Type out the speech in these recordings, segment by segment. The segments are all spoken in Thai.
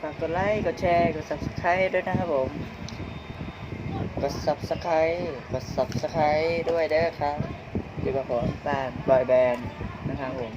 ฝากกดไลค์ กดแชร์ กด subscribe ด้วยนะครับผม กด subscribe กด subscribe ด้วยเด้อครับอยู่กับผมบ้านบอยแบนด์นะครับผม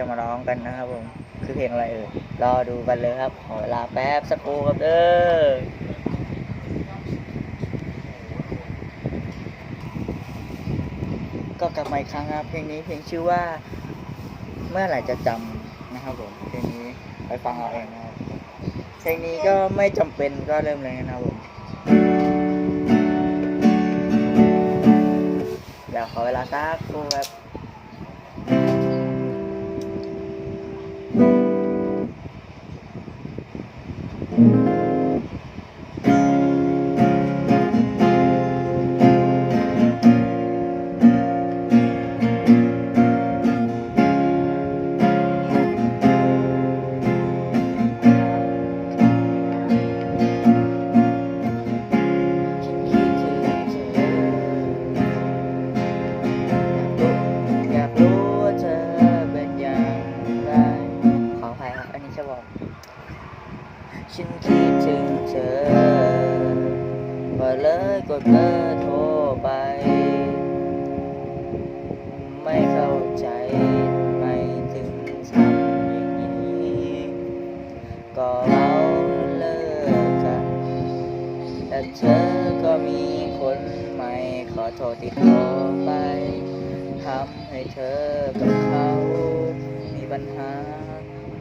จะมาร้องกันนะครับผมคือเพลงอะไรเอ่รอดูกันเลยครับขอเวลาแป๊บสักครู่ครับเด้อก็กลับมาอีกครั้งครับเพลงนี้เพลงชื่อว่า เมื่อไหร่จะจำนะครับผมเพลงนี้ไปฟังเอาเองนะครับเพลงนี้ก็ไม่จำเป็นก็เริ่มเลยนะครับผมเดี๋ยวขอเวลาสักครู่ครับ จะบอก ฉันคิดถึงเธอก็เลยกดเบอร์โทรไป ไม่เข้าใจไม่ถึงทำอย่างนี้ ก็เราเลิกกันแต่เธอก็มีคนใหม่ขอโทษที่โทรไปทำให้เธอกับเขามีปัญหา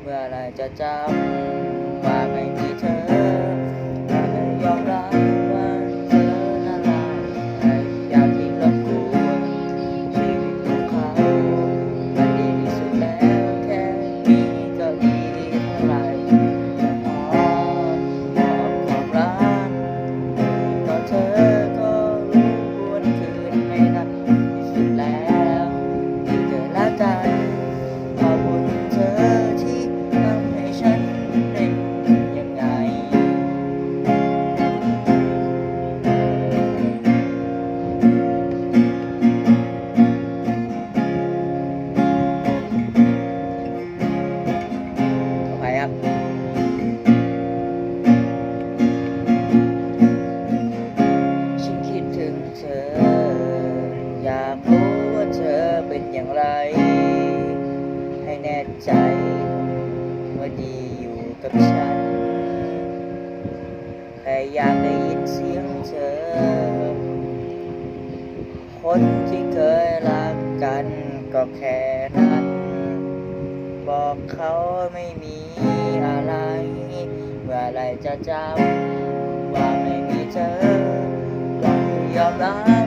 và là chào chào. ไม่มีอะไร เมื่อไรจะจำว่าไม่มีเธอลองยอมรับ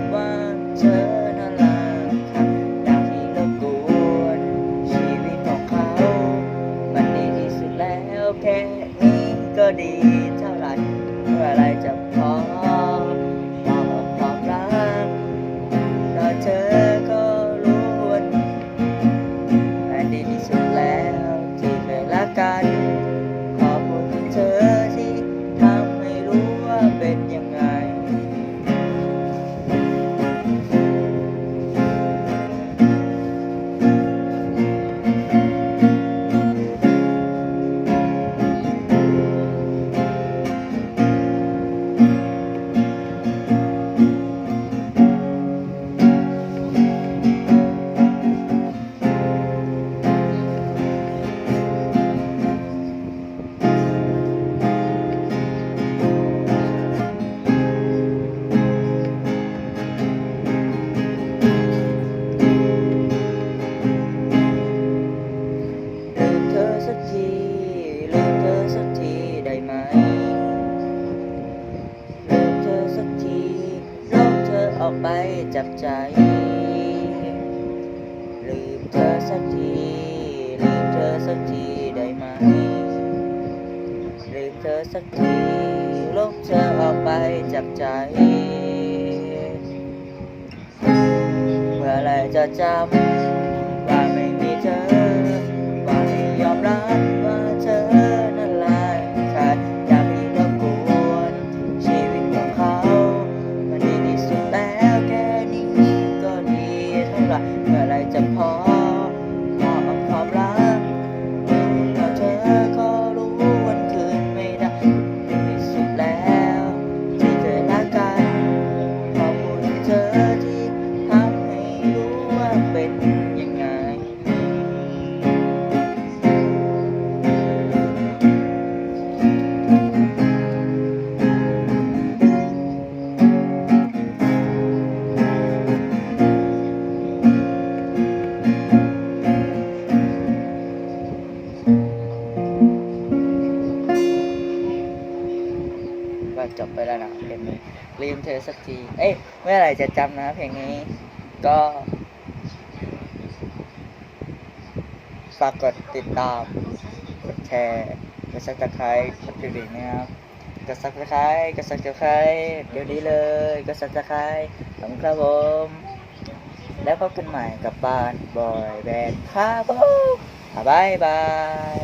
เธอสักทีลืมเธอสักทีได้ไหมลืมเธอสักทีลบเธอออกไปจากใจ เมื่อไรจะจำ ลืมเธอสักที เอ้ยเมื่อไหร่จะจำนะเพลงนี้ก็ ฝากกดติดตาม กดแชร์ กดซับสไครต์กดติดตามนะครับ กดซับสไครต์กดซับสไครต์เดี๋ยวนี้เลย กดซับสไครต์ขอบคุณครับผม แล้วพบกันใหม่กับบานบอยแบนด์ครับผมบ๊ายบาย